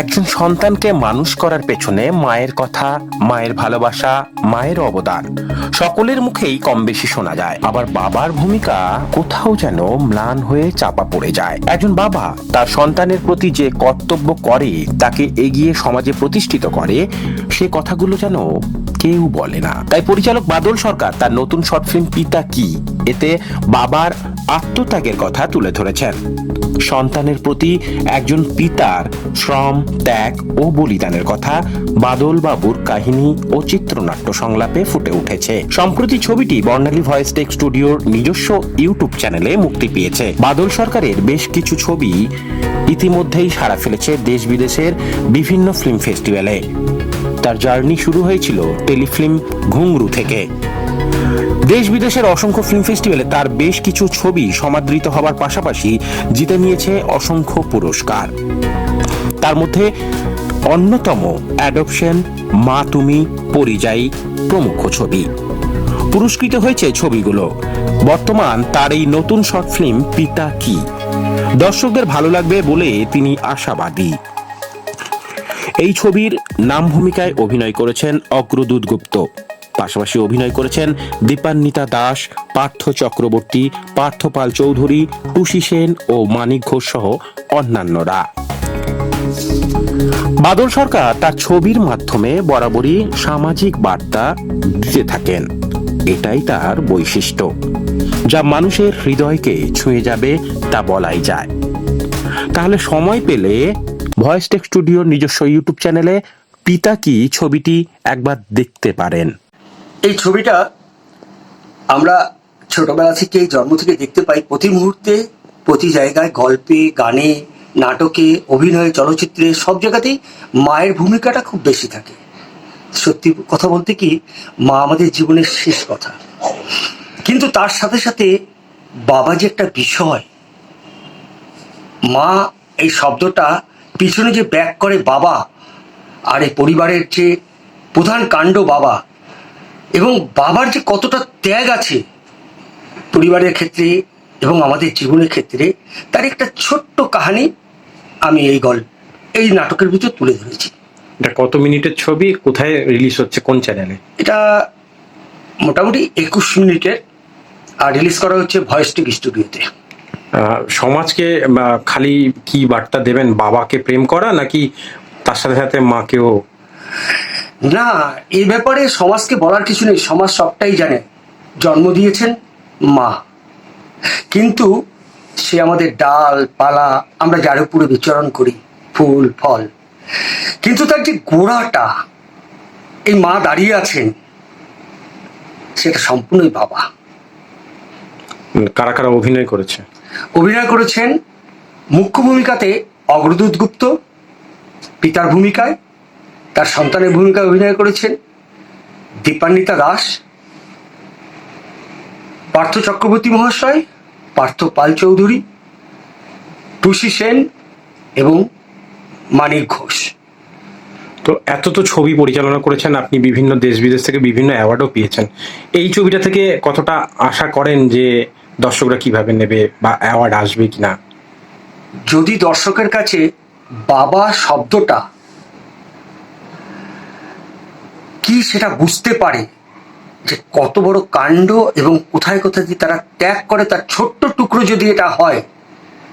একজন সন্তানকে মানুষ করার পেছনে মায়ের কথা, মায়ের ভালোবাসা, মায়ের অবদান, সকলের মুখেই কম বেশি শোনা যায়। আবার বাবার ভূমিকা কোথাও যেন ম্লান হয়ে চাপা পড়ে যায়। একজন বাবা তার সন্তানের প্রতি যে কর্তব্য করে, তাকে এগিয়ে সমাজে প্রতিষ্ঠিত করে, সে কথাগুলো যেন কেউ বলে না। তাই পরিচালক বাদল সরকার তার নতুন শর্ট ফিল্ম পিতা কি? এতে বাবার আত্মত্যাগের কথা তুলে ধরেছেন। সন্তানের প্রতি একজন পিতার শ্রম, ত্যাগ ও বলিদানের কথা বাদল বাবুর কাহিনী ও চিত্রনাট্য সংলাপে ফুটে উঠেছে। সম্প্রতি ছবিটি বর্ণালী ভয়েস টেক স্টুডিওর নিজস্ব ইউটিউব চ্যানেলে মুক্তি পেয়েছে। বাদল সরকারের বেশ কিছু ছবি ইতিমধ্যেই সাড়া ফেলেছে দেশ বিদেশের বিভিন্ন ফিল্ম ফেস্টিভ্যালে। তার জার্নি শুরু হয়েছিল টেলিফিল্ম ঘুংরু থেকে। দেশ বিদেশের অসংখ্য ফিল্ম ফেস্টিভ্যালে তার বেশ কিছু ছবি সমাদৃত হবার পাশাপাশি জিতে নিয়েছে অসংখ্য পুরস্কার। তার মধ্যে অন্যতম অ্যাডপশন মা তুমি পরিযায়ী প্রমুখ ছবি। পুরস্কৃত হয়েছে ছবিগুলো। বর্তমান তার এই নতুন শর্ট ফিল্ম পিতা কি? দর্শকদের ভালো লাগবে বলে তিনি আশাবাদী। এই ছবির নাম ভূমিকায় অভিনয় করেছেন অগ্রদূত গুপ্ত। পাশাপাশি অভিনয় করেছেন দীপান্বিতা দাস, পার্থ চক্রবর্তী, পার্থ পাল চৌধুরী, টুসি সেন ও মানিক ঘোষ সহ অন্যান্যরা। বাদল সরকার তার ছবির মাধ্যমে বরাবরই সামাজিক বার্তা দিতে থাকেন। এটাই তার বৈশিষ্ট্য। যা মানুষের হৃদয়কে ছুঁয়ে যাবে তা বলাই যায়। তাহলে সময় পেলে ভয়েস টেক স্টুডিওর নিজস্ব ইউটিউব চ্যানেলে পিতা কি ছবিটি একবার দেখতে পারেন? এই ছবিটা আমরা ছোটবেলা থেকে জন্ম থেকে দেখতে পাই। প্রতি মুহূর্তে, প্রতি জায়গায় গল্পে, গানে, নাটকে, অভিনয়ে, চলচ্চিত্রে সব জায়গাতেই মায়ের ভূমিকাটা খুব বেশি থাকে। সত্যি কথা বলতে কি, মা আমাদের জীবনের শেষ কথা। কিন্তু তার সাথে সাথে বাবা যে একটা বিষয়, মা এই শব্দটা পিছনে যে ব্যাক করে বাবা আর এই পরিবারের যে প্রধান কাণ্ড বাবা এবং বাবার যে কতটা ত্যাগ আছে পরিবারের ক্ষেত্রে এবং আমাদের জীবনের ক্ষেত্রে তার একটা ছোট্ট কাহানি আমি এই গল্প এই নাটকের ভিতর তুলে ধরেছি। এটা কত মিনিটের ছবি? কোথায় রিলিজ হচ্ছে? কোন চ্যানেলে এটা মোটামুটি একুশ মিনিটের আর রিলিজ করা হচ্ছে ভয়েসটিক স্টুডিওতে আহ, সমাজকে খালি কি বার্তা দেবেন? বাবাকে প্রেম করা নাকি তার সাথে সাথে মাকেও? না এই ব্যাপারে সমাজকে বলার কিছু নেই। সমাজ সবটাই জানে। জন্ম দিয়েছেন মা। কিন্তু সে আমাদের ডাল পালা আমরা যার উপরে বিচরণ করি ফুল ফল। কিন্তু তার যে গোড়াটা এই মা দাঁড়িয়ে আছেন সেটা সম্পূর্ণই বাবা। কারা কারা অভিনয় করেছে? অভিনয় করেছেন মুখ্য ভূমিকাতে অগ্রদূত গুপ্ত, পিতার ভূমিকায়, তার সন্তানের ভূমিকায় অভিনয় করেছেন দীপান্বিতা দাস, পার্থ চক্রবর্তী মহাশয়, পার্থ পাল চৌধুরী, টুসি সেন এবং মানিক ঘোষ। তো এত তো ছবি পরিচালনা করেছেন আপনি, বিভিন্ন দেশ বিদেশ থেকে বিভিন্ন অ্যাওয়ার্ডও পেয়েছেন। এই ছবিটা থেকে কতটা আশা করেন যে দর্শকরা কীভাবে নেবে বা অ্যাওয়ার্ড আসবে কি না যদি দর্শকের কাছে বাবা শব্দটা কি সেটা বুঝতে পারে যে কত বড় কাণ্ড এবং কোথায় কোথায় যে তারা ত্যাগ করে তার ছোট্ট টুকরো যদি এটা হয়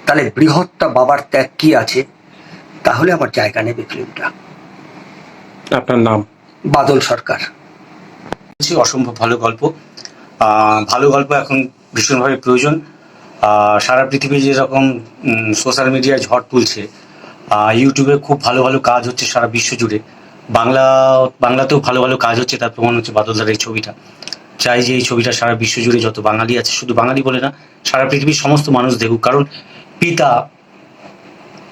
তাহলে বৃহৎটা বাবার ত্যাগ কি আছে? তাহলে আমার জায়গা নেবে ফিল্মটা। আপনার নাম? বাদল সরকার। অসম্ভব ভালো গল্প। আহ, ভালো গল্প এখন ভীষণভাবে প্রয়োজন। সারা পৃথিবী যেরকম সোশ্যাল মিডিয়ায় ঝড় তুলছে ইউটিউবে খুব ভালো ভালো কাজ হচ্ছে সারা বিশ্ব জুড়ে। বাংলা, বাংলাতেও ভালো ভালো কাজ হচ্ছে, তার প্রমাণ হচ্ছে বাদলদার এই ছবিটা। চাই যে এই ছবিটা সারা বিশ্ব জুড়ে যত বাঙালি আছে, শুধু বাঙালি বলে না, সারা পৃথিবীর সমস্ত মানুষ দেখুক। কারণ পিতা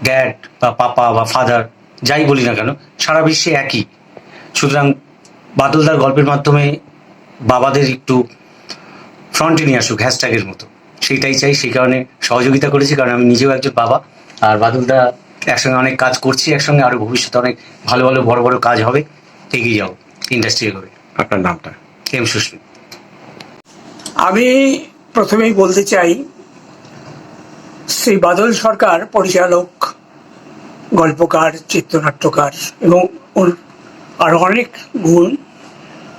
ড্যাড বা পাপা বা ফাদার যাই বলি না কেন, সারা বিশ্বে একই। সুতরাং বাদলদার গল্পের মাধ্যমে বাবাদের একটু ফ্রন্টে নিয়ে আসুক হ্যাশট্যাগের মতো। সেইটাই চাই সেই কারণে সহযোগিতা করেছি কারণ আমি নিজেও একজন বাবা। আর বাদলদা একসঙ্গে অনেক কাজ করছি একসঙ্গে আরও ভবিষ্যতে অনেক ভালো ভালো বড় বড় কাজ হবে। এগিয়ে যাও ইন্ডাস্ট্রি এগোবে আপনার নামটা? এম সুস্মিত আমি প্রথমেই বলতে চাই শ্রী বাদল সরকার পরিচালক গল্পকার চিত্রনাট্যকার এবং ওর আরও অনেক গুণ।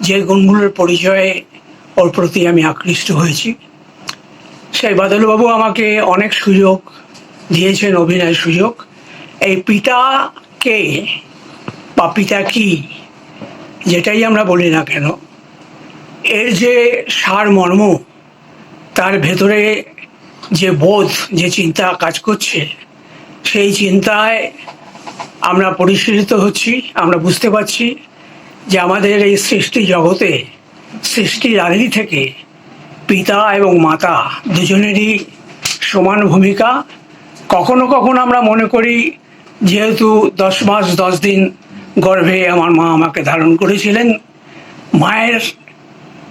যে গুণগুলোর পরিচয়ে ওর প্রতি আমি আকৃষ্ট হয়েছি। সেই বাদলবাবু আমাকে অনেক সুযোগ দিয়েছেন, অভিনয় সুযোগ। এই পিতাকে বা পিতা কি, যেটাই আমরা বলি না কেন, এর যে সার মর্ম, তার ভেতরে যে বোধ, যে চিন্তা কাজ করছে, সেই চিন্তায় আমরা পরিশীলিত হচ্ছি, আমরা বুঝতে পারছি যে আমাদের এই সৃষ্টি জগতে সৃষ্টির আদি থেকে পিতা এবং মাতা দুজনেরই সমান ভূমিকা। কখনো কখনো আমরা মনে করি, যেহেতু দশ মাস দশ দিন গর্ভে আমার মা আমাকে ধারণ করেছিলেন, মায়ের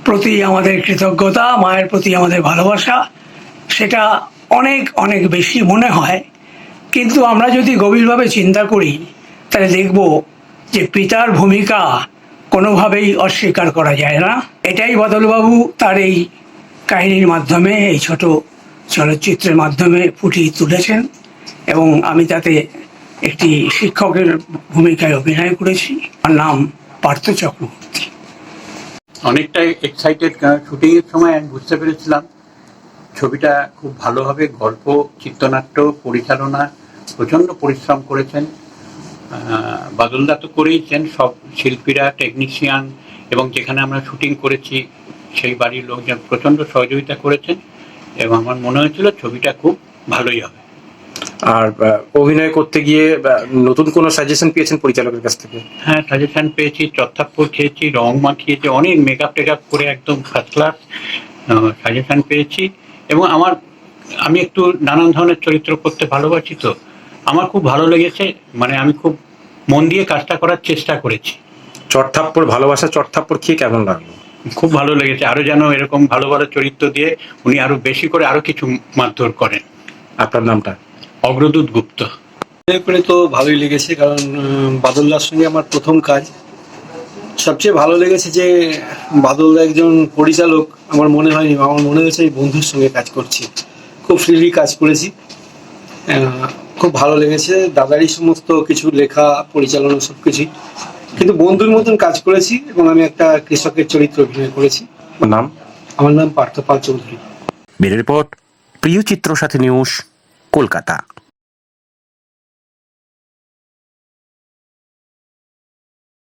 প্রতি আমাদের কৃতজ্ঞতা, মায়ের প্রতি আমাদের ভালোবাসা, সেটা অনেক অনেক বেশি মনে হয়। কিন্তু আমরা যদি গভীরভাবে চিন্তা করি, তাহলে দেখব যে পিতার ভূমিকা কোনোভাবেই অস্বীকার করা যায় না। এটাই বদলবাবু তার এই কাহিনীর মাধ্যমে, এই ছোট চলচ্চিত্রের মাধ্যমে ফুটিয়ে তুলেছেন এবং আমি তাতে একটি শিক্ষকের ভূমিকায় অভিনয় করেছি। আমার নাম পার্থ চক্রবর্তী। অনেকটাই এক্সাইটেড শুটিংয়ের সময় আমি বুঝতে পেরেছিলাম ছবিটা খুব ভালো হবে গল্প, চিত্রনাট্য, পরিচালনা, প্রচণ্ড পরিশ্রম করেছেন। বাদলদা তো করেইছেন সব শিল্পীরা টেকনিশিয়ান এবং যেখানে আমরা শুটিং করেছি সেই বাড়ির লোকজন প্রচণ্ড সহযোগিতা করেছেন এবং আমার মনে হয়েছিল ছবিটা খুব ভালোই হবে। আর অভিনয় করতে গিয়ে নতুন কোনো সাজেশন পেয়েছেন পরিচালকের কাছ থেকে? হ্যাঁ সাজেশন পেয়েছি চত্থাপ্পর খেয়েছি রং মাখিয়েছি অনেক মেকআপ টেকআপ করে একদম ফার্স্ট ক্লাস সাজেশন পেয়েছি এবং আমার আমি একটু নানান ধরনের চরিত্র করতে ভালোবাসি তো আমার খুব ভালো লেগেছে মানে আমি খুব মন দিয়ে কাজটা করার চেষ্টা করেছি। চটথাপ্পর ভালোবাসা চটথাপ্পর খেয়ে কেমন লাগল? খুব ভালো লেগেছে আরও যেন এরকম ভালো ভালো চরিত্র দিয়ে উনি আরও বেশি করে আরও কিছু মারধর করেন। আপনার নামটা? অগ্রদূত গুপ্ত। করে তো ভালোই লেগেছে কারণ বাদলদার সঙ্গে আমার প্রথম কাজ। সবচেয়ে ভালো লেগেছে যে বাদলদা একজন পরিচালক আমার মনে হয়নি আমার মনে হয়েছে এই বন্ধুর সঙ্গে কাজ করছি। খুব ফ্রিলি কাজ করেছি। আহ, খুব ভালো লেগেছে। দাদারই সমস্ত কিছু লেখা পরিচালনা সব কিছুই কিন্তু বন্ধুর মতন কাজ করেছি এবং আমি একটা কৃষকের চরিত্র অভিনয় করেছি। নাম? আমার নাম পার্থ পাল চৌধুরী রিপোর্ট প্রিয় চিত্র সাথে নিউজ কলকাতা।